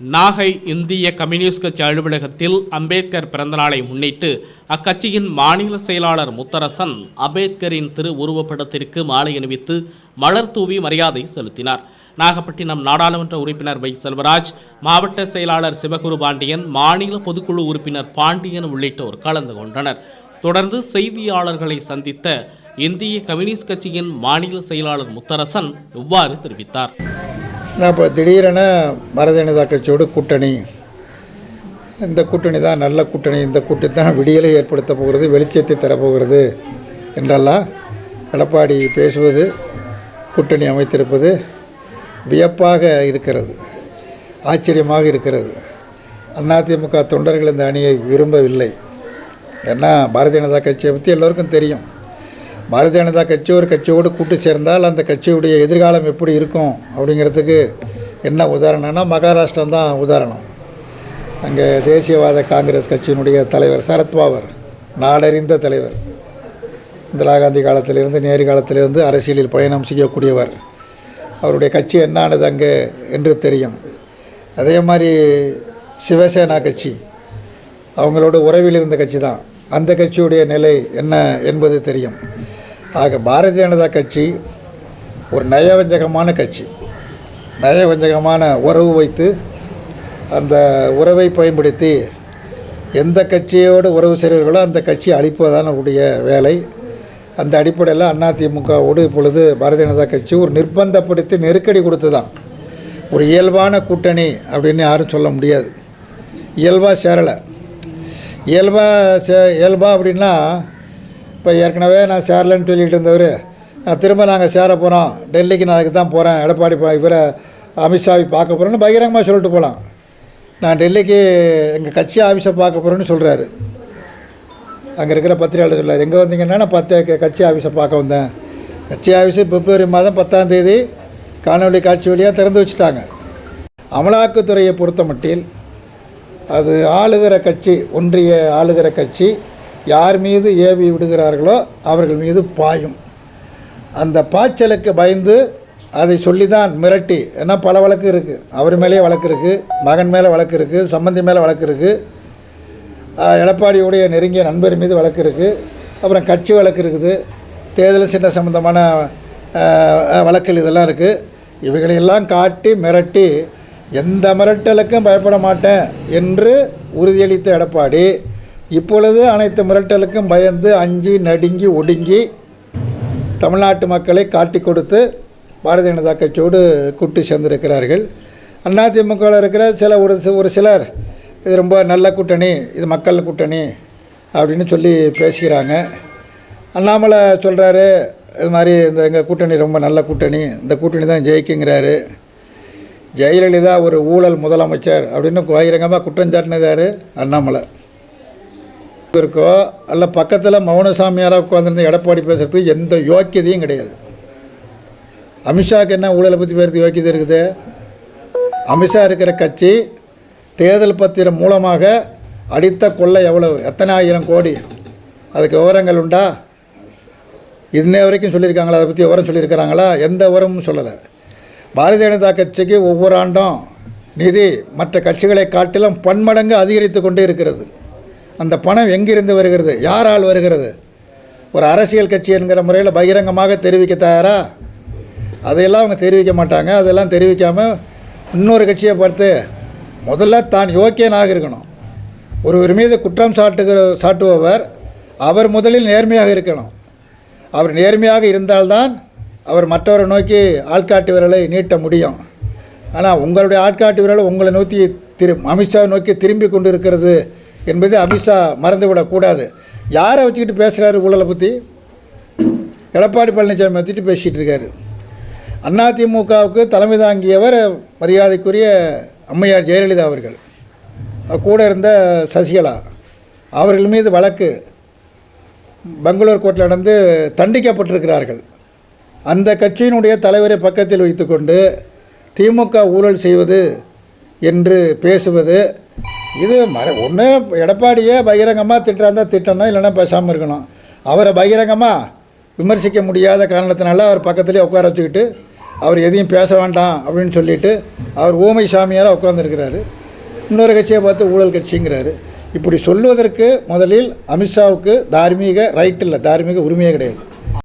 நாகை இந்திய கம்யூனிஸ்ட் கட்சி அலுவலகத்தில் அம்பேத்கர் பிறந்தநாளை முன்னிட்டு அக்கட்சியின் மாநில செயலாளர் முத்தரசன் அம்பேத்கரின் திரு உருவப்படத்திற்கு மாலை அணிவித்து மலர் தூவி மரியாதை செலுத்தினார். நாகப்பட்டினம் நாடாளுமன்ற உறுப்பினர் வை. செல்வராஜ் மாவட்ட செயலாளர் சிவகுரு பாண்டியன் மாநில பொதுக்குழு உறுப்பினர் பாண்டியன் உள்ளிட்டோர் கலந்து கொண்டனர். தொடர்ந்து செய்தியாளர்களை சந்தித்த இந்திய கம்யூனிஸ்ட் கட்சியின் மாநில செயலாளர் முத்தரசன் இவ்வாறு தெரிவித்தார். நான் இப்போ திடீரென பாரதிய ஜனதா கட்சியோடு கூட்டணி. இந்த கூட்டணி தான் நல்ல கூட்டணி. இந்த கூட்டணி தான் விடியலை ஏற்படுத்த போகிறது வெளிச்சத்தை தரப்போகிறது என்றெல்லாம் எடப்பாடி பேசுவது கூட்டணி அமைத்திருப்பது வியப்பாக இருக்கிறது ஆச்சரியமாக இருக்கிறது. அதிமுக தொண்டர்கள் இந்த அணியை விரும்பவில்லை. ஏன்னா பாரதிய ஜனதா கட்சியை பற்றி எல்லோருக்கும் தெரியும். பாரதிய ஜனதா கட்சி ஒரு கட்சியோடு கூட்டு சேர்ந்தால் அந்த கட்சியுடைய எதிர்காலம் எப்படி இருக்கும் அப்படிங்கிறதுக்கு என்ன உதாரணம்னா மகாராஷ்டிரம் தான் உதாரணம். அங்கே தேசியவாத காங்கிரஸ் கட்சியினுடைய தலைவர் சரத்பாவர் நாடறிந்த தலைவர். இந்திரா காந்தி காலத்திலிருந்து நேரு காலத்திலிருந்து அரசியலில் பயணம் செய்யக்கூடியவர். அவருடைய கட்சி என்னானது அங்கே என்று தெரியும். அதே மாதிரி சிவசேனா கட்சி அவங்களோட உறவில் இருந்த கட்சி தான். அந்த கட்சியுடைய நிலை என்ன என்பது தெரியும். ஆக பாரதிய ஜனதா கட்சி ஒரு நயவஞ்சகமான கட்சி. நயவஞ்சகமான உறவு வைத்து அந்த உறவை பயன்படுத்தி எந்த கட்சியோடு உறவு செய்கிறீர்களோ அந்த கட்சி அழிப்பதான உடைய வேலை. அந்த அடிப்படையில் அதிமுகவோடு இப்பொழுது பாரதிய ஜனதா கட்சி ஒரு நிர்பந்தப்படுத்தி நெருக்கடி கொடுத்து தான் ஒரு இயல்பான கூட்டணி அப்படின்னு யாரும் சொல்ல முடியாது. இயல்பாக சேரலை. இயல்பாக சே இயல்பாக அப்படின்னா இப்போ ஏற்கனவே நான் சேரலன்னு சொல்லிட்டு இருந்தவர் நான் திரும்ப நாங்கள் சேர போகிறோம் டெல்லிக்கு நான் அதுக்கு தான் போகிறேன் எடப்பாடி இவரை அமித்ஷாவை பார்க்க போகிறேன்னு பகிரங்கமாக சொல்லிட்டு போகலாம் நான் டெல்லிக்கு எங்கள் கட்சி ஆஃபீஸை பார்க்க போகிறேன்னு சொல்கிறாரு அங்கே இருக்கிற பத்திரிகையாளர் சொல்கிறார் எங்கே வந்தீங்கன்னா நான் பத்து கட்சி ஆஃபீஸை பார்க்க வந்தேன். கட்சி ஆஃபீஸு பிப்ரவரி மாதம் பத்தாம் தேதி காணொலி காட்சி வழியாக திறந்து வச்சுட்டாங்க. அமலாக்கத்துறையை பொறுத்த மட்டில் அது ஆளுகிற கட்சி ஒன்றிய ஆளுகிற கட்சி யார் மீது ஏவி விடுகிறார்களோ அவர்கள் மீது பாயும். அந்த பாய்ச்சலுக்கு பயந்து அதை சொல்லி தான் மிரட்டி. ஏன்னா பல வழக்கு இருக்குது அவர் மேலேயே வழக்கு இருக்குது மகன் மேலே வழக்கு இருக்குது சம்பந்தி மேலே வழக்கு இருக்குது எடப்பாடியுடைய நெருங்கிய நண்பர் மீது வழக்கு இருக்குது அப்புறம் கட்சி வழக்கு இருக்குது. தேர்தல் சின்ன சம்மந்தமான வழக்கில் இதெல்லாம் இருக்குது இவைகளையெல்லாம் காட்டி மிரட்டி எந்த மிரட்டலுக்கும் பயப்பட மாட்டேன் என்று உறுதியளித்த எடப்பாடி இப்பொழுது அனைத்து மிரட்டலுக்கும் பயந்து அஞ்சி நடுங்கி ஒடுங்கி தமிழ்நாட்டு மக்களை காட்டி கொடுத்து பாரதிய ஜனதா கட்சியோடு கூட்டு சேர்ந்திருக்கிறார்கள். அதிமுகவில் இருக்கிற சில ஒரு ஒரு சிலர் இது ரொம்ப நல்ல கூட்டணி இது மக்கள் கூட்டணி அப்படின்னு சொல்லி பேசிக்கிறாங்க அண்ணாமலை சொல்கிறாரு இது மாதிரி இந்த எங்கள் கூட்டணி ரொம்ப நல்ல கூட்டணி இந்த கூட்டணி தான் ஜெயிக்குங்கிறாரு. ஜெயலலிதா ஒரு ஊழல் முதலமைச்சர் அப்படின்னு பகிரங்கமாக குற்றஞ்சாட்டினதார் அண்ணாமலை. இருக்கோ அல்ல பக்கத்தில் மௌனசாமியாராக உட்காந்துருந்த எடப்பாடி பேசுறதுக்கு எந்த யோக்கியதையும் கிடையாது. அமித்ஷாவுக்கு என்ன ஊழலை பற்றி பேருக்கு யோக்கியதை இருக்குது? அமித்ஷா இருக்கிற கட்சி தேர்தல் பத்திரம் மூலமாக அடித்த கொள்ளை எவ்வளவு? எத்தனை ஆயிரம் கோடி? அதுக்கு விவரங்கள் உண்டா? இன்ன வரைக்கும் சொல்லியிருக்காங்களா? அதை பற்றி விவரம் சொல்லியிருக்கிறாங்களா? எந்த விவரமும் சொல்லலை. பாரதிய ஜனதா கட்சிக்கு ஒவ்வொரு ஆண்டும் நிதி மற்ற கட்சிகளை காட்டிலும் பன்மடங்கு அதிகரித்து கொண்டே இருக்கிறது. அந்த பணம் எங்கிருந்து வருகிறது? யாரால் வருகிறது? ஒரு அரசியல் கட்சி என்கிற முறையில் பகிரங்கமாக தெரிவிக்க தயாரா அதையெல்லாம் அவங்க தெரிவிக்க மாட்டாங்க. அதெல்லாம் தெரிவிக்காமல் இன்னொரு கட்சியை பார்த்து முதல்ல தான் யோக்கியனாக இருக்கணும். ஒருவர் மீது குற்றம் சாட்டுகிற சாட்டுபவர் அவர் முதலில் நேர்மையாக இருக்கணும். அவர் நேர்மையாக இருந்தால்தான் அவர் மற்றவரை நோக்கி ஆட்காட்டு விரலை நீட்ட முடியும். ஆனால் உங்களுடைய ஆட்காட்டு விரல் உங்களை நோக்கி திரு அமித்ஷா நோக்கி திரும்பி கொண்டு இருக்கிறது என்பது அமித்ஷா மறந்துவிடக்கூடாது யாரை வச்சுக்கிட்டு பேசுகிறாரு ஊழலை பற்றி எடப்பாடி பழனிசாமி வச்சுட்டு பேசிகிட்டு இருக்காரு. அதிமுகவுக்கு தலைமை தாங்கியவர் மரியாதைக்குரிய அம்மையார் ஜெயலலிதா அவர்கள். கூட இருந்த சசிகலா. அவர்கள் மீது வழக்கு. பெங்களூர் கோர்ட்டில் நடந்து தண்டிக்கப்பட்டிருக்கிறார்கள். அந்த கட்சியினுடைய தலைவரை பக்கத்தில் வைத்துக்கொண்டு திமுக ஊழல் செய்வது என்று பேசுவது இது மற ஒன்று எடப்பாடியே பகிரங்கமாக திட்டுறாந்தா திட்டணும் இல்லைன்னா பேசாமல் இருக்கணும். அவரை பகிரங்கமாக விமர்சிக்க முடியாத காரணத்தினால அவர் பக்கத்துலேயே உட்கார வச்சுக்கிட்டு அவர் எதையும் பேச வேண்டாம் அப்படின்னு சொல்லிட்டு அவர் ஊமை சாமியாராக உட்காந்துருக்கிறாரு இன்னொரு கட்சியை பார்த்து ஊழல் கட்சிங்கிறாரு. இப்படி சொல்லுவதற்கு முதலில் அமித்ஷாவுக்கு தார்மீக ரைட் இல்லை தார்மீக உரிமையே கிடையாது.